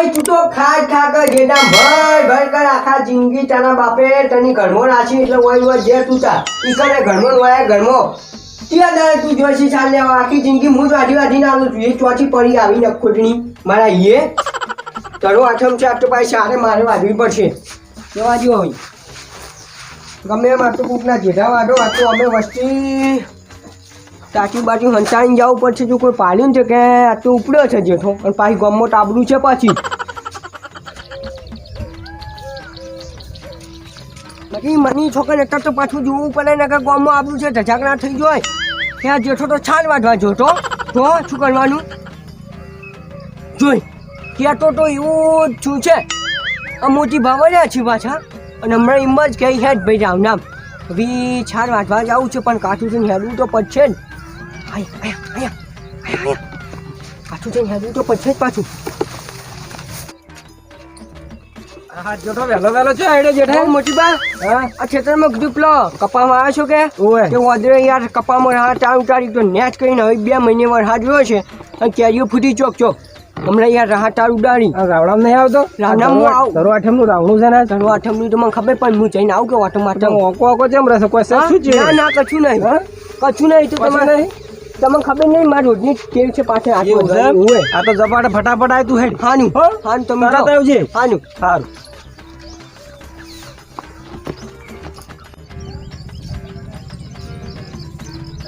ભાઈ, તું તો ખા કર, જેના ભર ભર કર, આખા જિંદગી તારા બાપે તની ઘરમાં રાખી, એટલે ઓય ઓય જે તું તાર ઈ કરે, ઘરમો વાય ઘરમાં. ત્યાં દાડે તું જોઈશી ચાલ લેવા આખી જિંદગી હું જ વાઢી વાઢીને આવું છું. એ ચોથી પડી આવી, નખોટણી. મારા ઈએ. તારો આઠમ છે આટલો ભાઈ સારે મારે વાઢવી પડશે. જવા દો હોય ગમે એમ આટલું કૂકના જેઠા વાઢો, આટલું અમે વસ્તી તાચી બાજુ હંતાઈને જવું પડશે જો કોઈ પાલ્યું છે કે આટલું ઉપડ્યો છે જેઠો. અને પાછી ગમો ટાબડું છે પાછી. બાકી મની છોકરા અત્યારે તો પાછું જોવું પડે ને કે ગમો આબડું છે, ઢજાકણા થઈ જાય. ત્યાં જેઠો તો છાલ વાઢવા જોતો તો. શું કરવાનું? જોઈ ત્યાં તો તો એવું જ છું છે. આ મોટી ભાવર્યા છે પાછા. અને હમણાં એમ જ કહી હેડ ભાઈ રામ નામ હવે છાર વાટવા જવું છે, પણ કાઠું થઈને હેડવું તો પડશે જ. થઈને તો પડશે જ પાછું હા જેઠો વહેલો વહેલો છે જેઠા મોટી બા હા આ ખેતરમાં કીધું પેલો કપામાં આવ્યો છો કે ઓય કે વાંદરે યાર કપામાં હા ટાળ ઉતારી તો નેચ કરીને હવે બે મહિને વરસાદ રહ્યો છે અને કેરીઓ ફૂટી ચોક ચોક હમણાં યાર રાહ ટાળ ઉડાડી રાવણામ નહીં આવતો રાવણામ હું આવું. ધરો આઠમનું રાવણું છે ને તારું આઠમની તો મને ખબર પણ હું જઈને આવું કે તમે વાટમ ઓકો ઓકો રહેશે કોઈ છે શું છે ના ના કશું નહીં? કશું નહીં તો તમારે નહીં? તમને ખબર નહીં મારી રોજની ટેવ છે પાછળ છે? ઓય. આ તો જપાટે ફટાફટ આય તું હેડ. હાનું હાનું તમે તરત આવજે હાનું. સારું.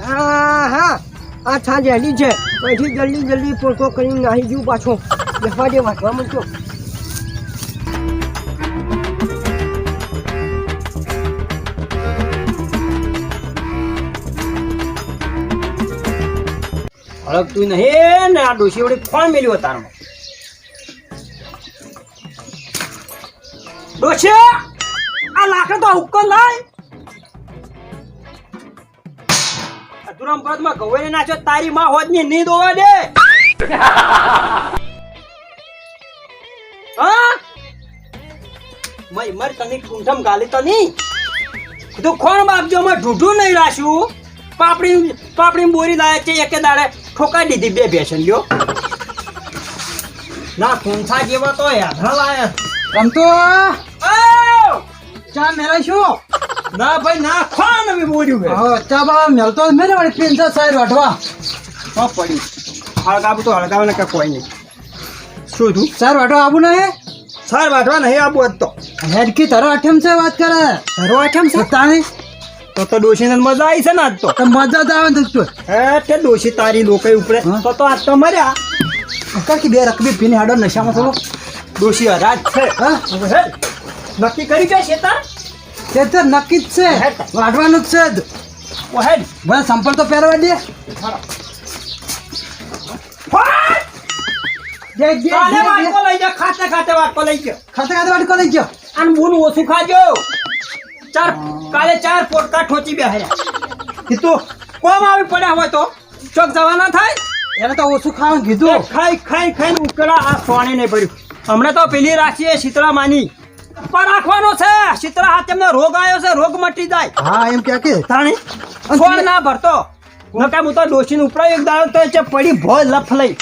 હા હા આ હેડી છે. પછી જલ્દી જલ્દી પોતો કરીને નાહી જવું પાછો. જવા દે વાંચવા મળતો હળકતું નહીં. ને આ ડોશી વળી કોણ મેલ્યો તારમાં ડોસી આ લાકડ તો હુક્કો લાય. અધુરામ પદમાં ગવેને તારી માં હોજની નીંદ હોવા દે. હા? મય મર તને કુંઠમ ગાલી તો નહીં તું કોણ બાપજો, અમે ઢૂઢું નહીં રાખ્યું. પાપડી પાપડી બોરી લાયા છે એકે દાડે. ઠોકાઈ દીધી બે બેસન લ્યો. ના ખૂંથા જેવા તો યાધા લાયા. રમતો! ચા મેળા શું ના ભાઈ ના ખાન અમે બોલ્યું હા ચા બા મેળતો મેળે વળી પિંચા સાઈડ વાટવા તો પડી. હળગાવું તો હળગાવે ને કે કોઈ નહીં. શું થયું સાહેબ વાટવા આવું હે સર વાટવા નહીં આબુ તો. હેડકી તારો આઠમ છે વાત કરે. તારો આઠમ છે? તાણી તો તો ડોશીને મજા આવી છે ને આજ તો. મજા જ આવે ને તો હે તે ડોશી તારી લોકઈ ઉપરે તો તો આજ તો મર્યા. કાકી બે રકબી પીને હાડો નશામાં થોડો. ડોશી હરાજ છે. હા? નક્કી કરી જાય શેતાર? તે તો નક્કી જ છે. હેડ. વાટવાનું જ છે જ. ઓ હેડ મને સંપલ તો પહેરવા દે. ખાતે ખાતે વાટકો લઈ ગયો. ખાતે ખાતે વાટકો લઈ ગયો. અને બુન ઓછું ખાજો. ચાર કાલે ચાર પોટકા ઠોચી બેહ્યા કીધું કોમ આવી પડ્યા હોય તો ચોક જવાના થાય? એને તો ઓછું ખાવાનું કીધું. ખાઈ ખાઈ ખાઈને ઉકળા આ સોણે નહીં પડ્યું હમણાં તો પેલી રાખીએ શીતળા માની. પણ રાખવાનો છે. શીતળા હાથ એમને રોગ આવ્યો છે રોગ મટી જાય. હા એમ કે કે? તાણી ફોન ના ભરતો. નકા હું તો ડોશીને ઉપડાવી એક દાડો તો છે પડી ભોય લફ લઈ.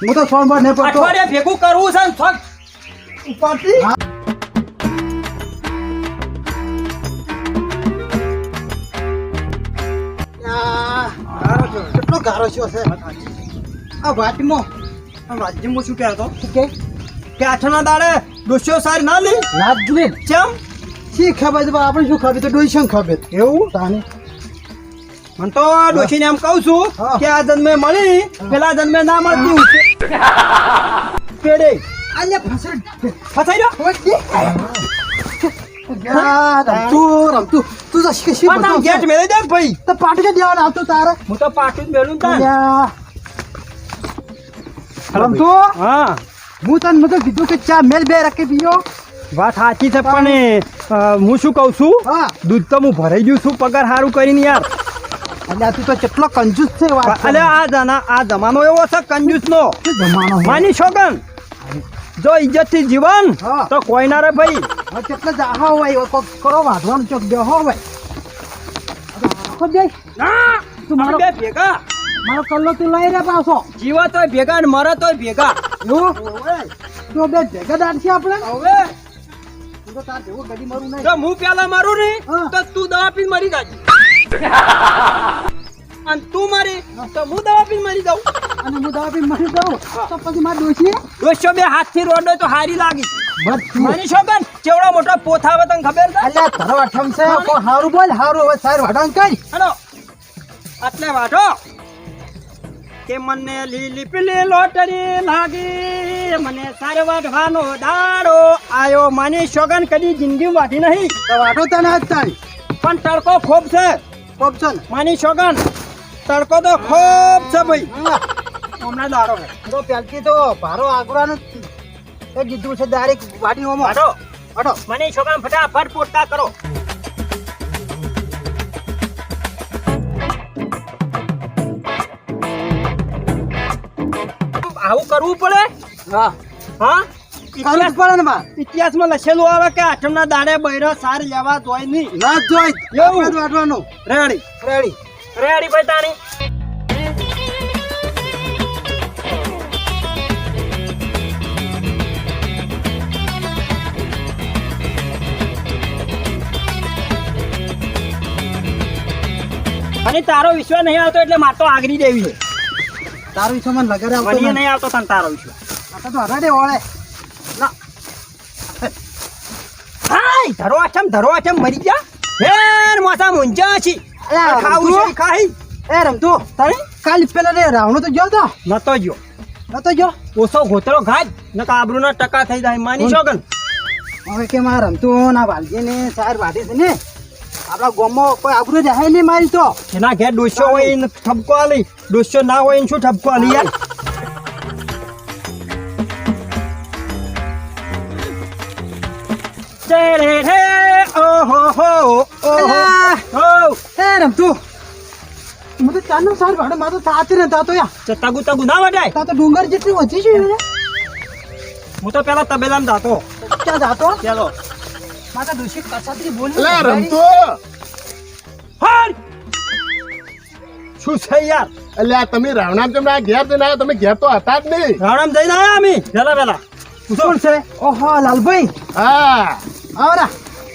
હું તો સોન પર નહીં પડતો. અઠવાડિયા ભેગું કરવું છે ને થોક ગારો છો છે આ વાટમાં રાજ્યમાં શું કહેતો કે કે? આઠના દાડે ડોસ્યો સાર ના લી? નાચ જુએ. ચમ? શી ખબર આપણે શું ખબર તો ડોસ્યો ખબર. એવું? તાને. મને તો ડોસીને એમ કહું છું. કે આ જન્મે મળી પેલા જન્મે ના મળતી પેડે. આલે ફસાઈ ફસાઈ રહ્યો તું રમતું. તું તો શી શી તાર ગેટ મેળી દે ભાઈ. તો પાટી કે દેવાનું? આવતું તારે. હું તો પાટું જ અલ્યા. રમતું હા. હું તને મેં કીધું કે ચા મેલ બે રાખી પીયો વાત સાચી છે પણ હું શું કહું છું? દૂધ તો હું ભરાઈ ગયું છું પગાર સારું કરીને યાર. અલ્યા તું તો કેટલો કંજૂસ છે વાત અલે આ જના આ જમાનો એવો છે કંજૂસ નો જમાનો? માની છોકન જો ઇજ્જતથી જીવન. તો કોઈ ના રે ભાઈ. કેટલા જાહો હોય કરો વાંધવાનું ચોક દો હો ના! તું મારો બે ભેગા. મારો કલ્લો તું લઈ રે પાછો. જીવા તોય ભેગા ને મરે તોય ભેગા. એવું તો બે ભેગા દાડશે આપણે. હવે. તો તાર જેવું ગડી મારું નહીં. જો હું પેલા મારું ને તો તું દવા પી મરી જાજે. અને તું મારી તો હું દવા પી મરી જાઉં. અને હું દવા પી મરી જાઉં? તો પછી મારે દોષી દોસ્તો બે હાથથી રોડો તો હારી લાગી. છોકન કેવડો મોટો પોથ આવે તને ખબર છે? અલ્યા તારો અઠમ છે. હારું બોલ. હારું હવે સાર વાડાન કઈ. હલો. આટલે વાઢો. કે મને લીલી પીલી લોટરી લાગી મને સાર વાઢવાનો દાડો આયો. માની સોગન કદી જિંદગી વાઢી નહીં. તો વાડો તને આજ તારી. પણ તડકો ખૂબ છે. ઓપ્શન માની શોગન તડકો તો ખૂબ છે ભાઈ. હમણાં દાડો છે. તો પેલથી તો ભારો આગળનું એ કીધું છે ડાયરેક્ટ વાડી હોમો વાઢો વાડો માની સોગન ફટાફટ પોતા કરો. આવું કરવું પડે? હા. હા? ઇતિહાસ પડે ને માં ઇતિહાસમાં લખેલું આવે કે આઠમના દાડે બૈરો સાર લેવા જોય નહીં. ના જોઈ એવું. રેડી. રેડી. રેડી ભાઈ તાણી. અને તારો વિશ્વાસ નહીં આવતો એટલે મારે તો આગરી દેવી છે. તારો વિશ્વાસ મને લગાડે આવતો મને નહીં. આવતો તને તારો વિશ્વાસ. આ તો હરાડે ઓળે હાય ધરો આચમ ધરો આચમ મરી જા. હેર મોસા મુંજા છી. ખાવું ખાઈ. એ રમતો તારે? કાલ પેલા રે રાવણો તો જો તો? નતો જો નતો જો ઓછો ગોતરો ઘાટ નકા આબરૂના ટકા થઈ જાય. માની શોગન હવે કે મારા રમતું ના વાલજી ને સાર વાડી છે ને. આપણા ગામમાં કોઈ આબરૂ જાય નહીં મારી તો. એના ઘેર ડોસ્યો હોય એને ઠપકો આલી. ડોસ્યો ના હોય એને શું ઠપકો આલી યાર? ચેરે રે ઓહો હો ઓહો અલા, હો. રમતું હું તો ચાલુ સાર વાડે મારે તો સાચી ને તાતો યા તે તગુ ના વટાય તા તો ડુંગર જેટલી વધી છે હું તો પેલા તબેલામાં જાતો ક્યાં જાતો ચાલો માતા બોલ રમતો. હાર શું છે યાર? એટલે તમે રાવણામ આ ઘેર જઈને આવ્યા તમે ઘેર તો હતા જ નહીં. રાવણામ જઈને આયા અમે. પેલા પેલા કોણ છે? ઓહો લાલભાઈ. હા. આવરા.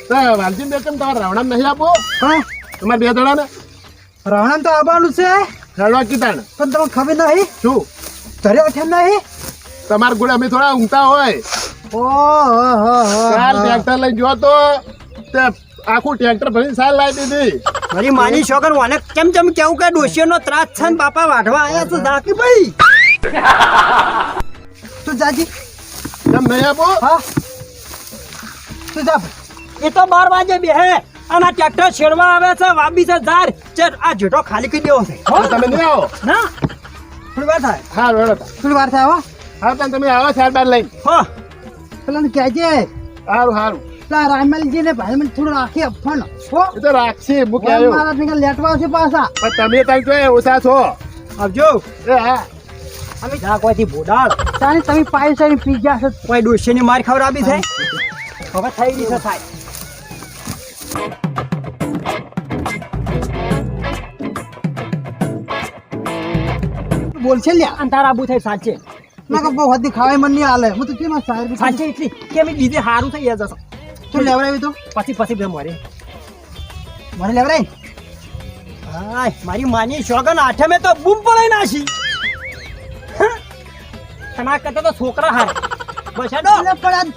તો વાલજીન બે કેમ તમારે રાવણામ નહીં આપો? હા. તમારે બે જણા ને રાવણ તો આવવાનું છે. રડવા કીધા પણ તમને ખબર નહીં? શું? ઘરે ઓઠેમ નહીં? તમારા ગોળે અમે થોડા ઊંઘતા હોય. કાલ ટ્રેક્ટર લઈ જો તો તે આખું ટ્રેક્ટર ભરીને સાલ લાવી દીધી. મારી માની છોકર મને કેમ કેમ કેવું કે ડોશીઓનો ત્રાસ છે ને બાપા વાઢવા આયા છે ઝાકી ભાઈ. તું જાજી. કેમ નહીં આપો? હા. તું જા એ તો બાર વાગે બે હે અને ટ્રેક્ટર છેડવા આવે છે વાબી છે ઝાર ચે આ જેટો ખાલી કરી દેવો છે. તમે નહીં આવો? ના. થોડી વાર થાય. હા રડો થોડી વાર થાય હો. હા તમે આવો ચાર બાર લઈને. હો. પેલા કહેજે. સારું સારું પેલા રાયમલજી ને ભાઈ મને થોડું રાખી અફણ છો એ તો રાખશી કે આવ્યો મારા નીકળ લેટવા છે પાછા. પણ તમે ત્યાં તો ઓછા છો. આવજો. એ હા. અમે જા કોઈથી બોડાળ તાને તમે પાઈ સારી પી ગયા છો. કોઈ ડોશીની માર ખવડાવી છે? હવે થઈ ગઈ છે થાય બોલ છે લ્યા. અને તારા આબુ થાય સાચે. ના કે બહુ હદી ખાવાય મન નહીં હાલે. હું તો કેમ સાહેબ સાચે એટલી કે અમે બીજે સારું થઈ ગયા જશો. તું લેવડાવી તો? પછી પછી બે મારે. મને લેવડાય? હાય મારી માની શોગન આઠમે તો બૂમ પડાઈ નાખી. તમારા કરતા તો છોકરા હાર બસ હેડો. પણ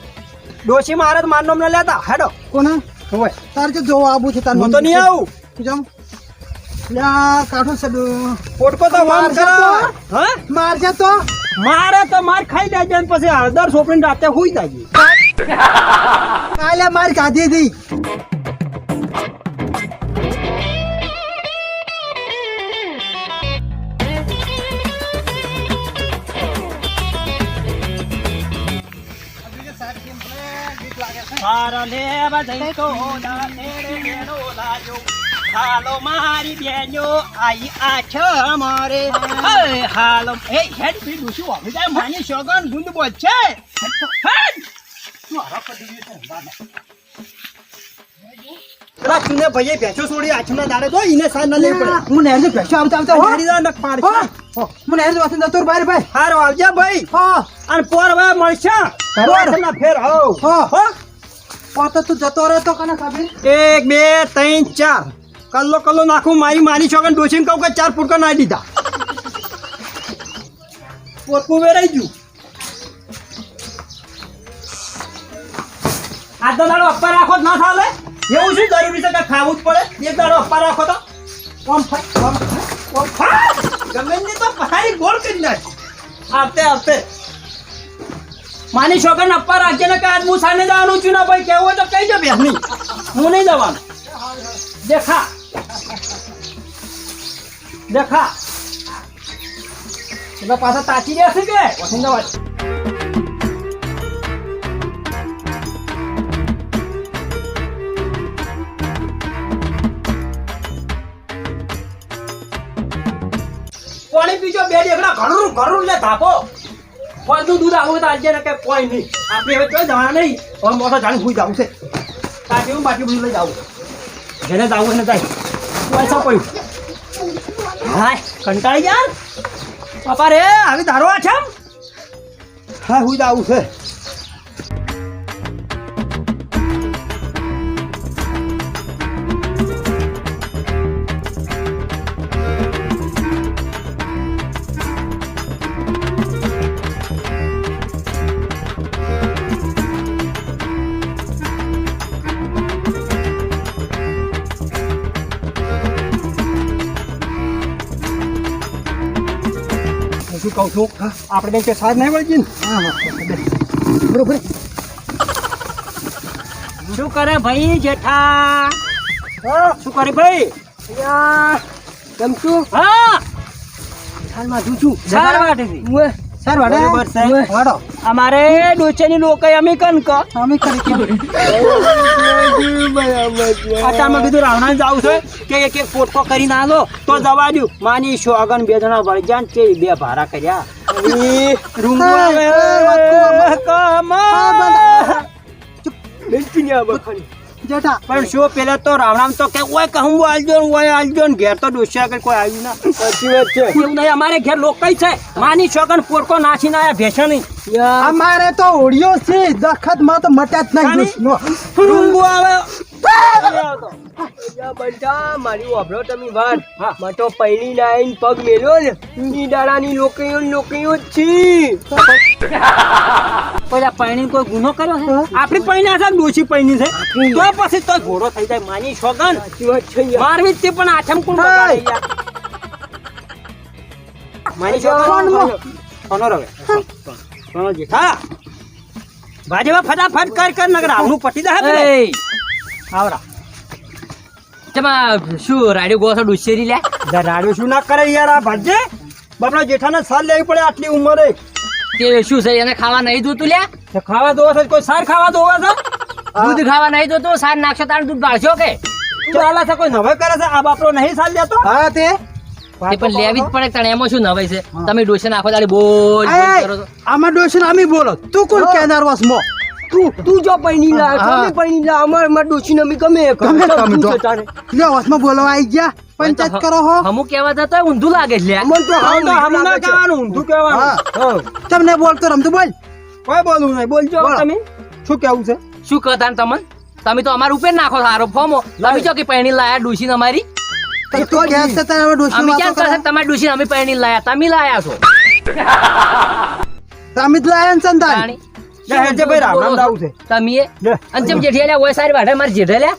ડોશી મહારાજ માનનો મારનો લેતા. હેડો. કોને? હોય. તારે તો જોવા આવું છે તાર હું તો નહીં આવું. તું જાઉં? કાઠું સડું. પોટકો તો વામ કરો. હા? મારજે તો. મારે તો માર ખાઈ જાય ને પછી હળદર સોપડીને રાતે હુઈ જાય કાલે માર કાઢી હતી સારા લેવા જઈ તો દાનેડે મેળો લાગ્યો. હાલો મારી બેનો આઈ આછ મારે હે હાલો. એ હેડ પી ડૂસું આવી જાય માની શોગન ગુંદ બોલ છે? હેડ. તું હરા પડી ગયું છે. પેલા ચૂને ભાઈએ ભેંસો છોડી આછમના દાડે તો ઈને સાર ના લેવી પડે. હું નહેર ભેંસો આવતા આવતા હારી દા નખ પાડ હો હો, હું નહેર વાસણ જતો રહું, ભાઈ હારો આવજા ભાઈ. હો. અને પોર હવે મળશે. પોર. ના ફેર હો હો. હો. હો તું જતો રહે તો કને ખબર એક બે ત્રણ ચાર. કલ્લો કલ્લો નાખું, મારી મારી છોકરા ડોસીને કહું કે ચાર ફૂટકા નાખી દીધા. પોતકું વેરાઈ ગયું. આ તો દાડો અપ્પા રાખો જ ના ચાલે એવું શું જરૂરી છે કે ખાવું જ પડે? એક દાડો અપ્પા રાખો તો. ઓમ ઓમ ગોળ કરી નાખ. આવતે આવતે. માની છોકન અપ્પા રાખજે ને કે હું સામે જવાનું છું ને ભાઈ, કેવું હોય તો કહી દે બેસની હું નહીં જવાનું. દેખા. દેખા. એટલે પાછા તાચી રહેશે કે? વસંત જવા પાણી પીજો બે દેખડા. ઘરું ઘરું લે થાપો ફળનું દૂધ આવું તો આજે ને કે કોઈ નહીં. આપણે હવે કોઈ જવાના નહીં. હવે મોટો જાણી ભૂઈ જવું છે. તાકી બાકી બધું લઈ જાઉં. જેને જાવું એને જાય. પૈસા પડ્યું હાય કંટાળી યાર પપ્પા રે આવી ધારો આ છે હા હું જાવું છે. શું કહું છું? આપણે કંઈક સાર નહીં વળગી ને? બરોબર શું કરે ભાઈ જેઠા? શું કરે ભાઈ? કેમ છું? હા. તું છું? સાર વાટેથી. સર વાડે વાડો અમારે ડોચેની લોકો અમે કનક અમે કરી આટામાં કીધું રાવણા જાવું છે કે એક એક પોટકો કરીને આલો. તો જવા દઉં માની શોગન બે જણા ને બે ભારા કર્યા. ને પણ શું પેલા તો રાવણામ તો કે ઓય કહું આલજો ઓય આલજો ને ઘેર તો ડોસ્યા કે કોઈ આવ્યું ના. સાચી વાત છે. એવું નહીં અમારે ઘેર લોકઈ છે. માની શોગન પોટકો નાખીને આયા ભેસા નહીં. અમારે તો ઓડિયો છે દખતમાં તો મટ્યા જ નહીં આવે. બધા મારી વાપરો તમે વાત. હા. મટો પૈણી નાઈન પગ મેલ્યો ને ઈ દાડાની લોકેયો ને જ છે. પેલા પૈણી કોઈ ગુનો કર્યો છે? આપણી પૈણી છે ડોશી પૈણી છે. તો પછી તો ઘોડો થઈ જાય માની શોગન સાચી વાત છે યાર. મારવી તે પણ આઠમ કોણ માની શોગન કોનો? રવે? કોનો જેઠા ભાજપા ફટાફટ કર કર નગર આવનું પટી દે હે આવરા. તેમાં શું રાડિયો ગોસો ડુસેરી લે? રાડ્યો શું ના કરે યાર આ ભાજે? બાપડા જેઠાને સાલ લેવી પડે આટલી ઉંમરે. કે શું છે એને ખાવા નહીં જોતું લે? તો ખાવા દો છે કોઈ સાર ખાવા દો છે? દૂધ ખાવા નહીં જોતું સાર નાખશો તાર દૂધ બાળશો કે? તો આલા છે કોઈ નવે કરે છે? આ બાપડો નહીં સાલ લેતો? હા તે. પણ લેવી જ પડે તને એમાં શું નવાઈ છે? તમે ડોસે નાખો તારી બોલ આમાં ડોશી અમે બોલો. તું કોણ કેનાર વાસ મો? તું તું જો પૈણી લા તમે પૈણી લા અમારમાં ડોશીને નમી ગમે. ગમે તમે તારે. લ્યો વાસમાં બોલવા આવી ગયા. પંચાયત કરો હો. હમુ કેવા જતો ઊંધું લાગે છે લે અમન તો તો હમ ના કહેવાનું ઊંધું કહેવાનું. હા. હા. તમને બોલતો રમતું બોલ. કોઈ બોલું નહીં. બોલજો તમે. શું કેવું છે? શું કહેતા તમે તમે તો અમાર ઉપર નાખો સારો ફોમો. તમે જો કે પૈણી લાયા ડુસી અમારી. તો ગેસ છે તારે ડોશી અમે ક્યાં અમે પૈણી લાયા. તમે લાયા છો. તમે જ લાયા ને સંતાન. લે, હેડજે ભાઈ, રામ રામ દાવું છે. તમે એ? લે. અને જેમ જેઠિયા લ્યા, ઓય સારી વાઢે મારી જેઠે લ્યા.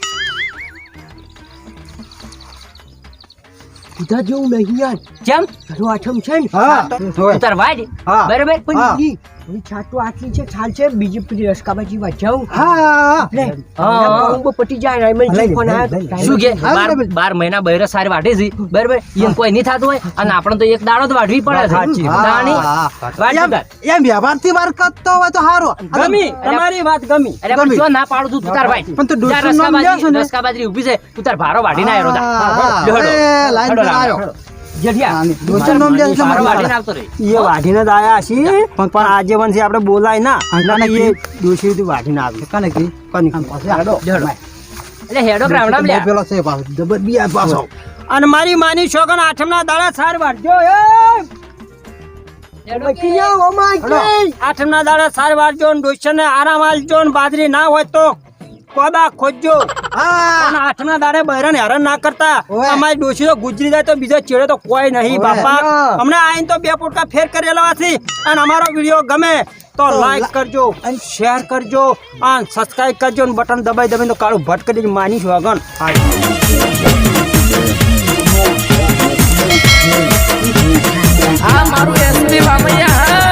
જેવું નહીં યાર જેમ? તારો આઠમ છે ને? હા. તું તાર બરાબર? પણ હા. છાત તો આટલી છે છાલ છે બીજી પેલી રસકાબાજી વાંચાવું હા. હા. લે પટી જાય રાયમલ લઈ લે. શું કે? બાર મહિના બહેરે સારી વાઢે છે. બરાબર? એમ કોઈ નહીં થતું હોય. અને આપણે તો એક દાડો જ વાઢવી પડે છે. સાચી. તાણી. એમ વ્યવહારથી વાર કરતો હોય તો સારો ગમી. તમારી વાત ગમી. અરે પણ જો ના પાડું તું તાર ભાઈ. પણ તું ત્યાં નામ રસકા લ્યો છો ને? બાજરી- રસકા બાજરી ઊભી છે. તું તાર ભારો વાઢી ના આવ્યો લાઈન પર આવ્યો. ડોસીનું વાઢીને જ આયા છીએ પણ પણ આજે વંશી આપણે બોલાય ના. હા, એટલે કાને એ દોષી વાઢીને આવી. કાને કી? કની આમ પાસે આડો. હેડો. એટલે હેડો ગ્રાઉન્ડ લ્યા. પેલો છે પાછો. જબર બી આ પાછો. અને મારી માની શોગન આઠમના દાડા સાર વાટજો એ. આઠમના દાડા સાર વાટજો ને ડોશીને આરામ આલજો ને બાજરી ના હોય તો. કોદા ખોજજો હા. અને દાડે બહેરાને હેરાન ના કરતા. અમારી ડોશી તો ગુજરી જાય તો બીજો ચેડે તો કોઈ નહીં બાપા. હમણાં આઈને તો બે પોટકા ફેર કરેલા છે અને અમારો વીડિયો ગમે તો લાઈક કરજો અને શેર કરજો અને સબસ્ક્રાઈબ કરજો અને બટન દબાઈ દબાઈ તો કાળું ભટ કરી માની શોગન આ મારું એસપી બામૈયા હા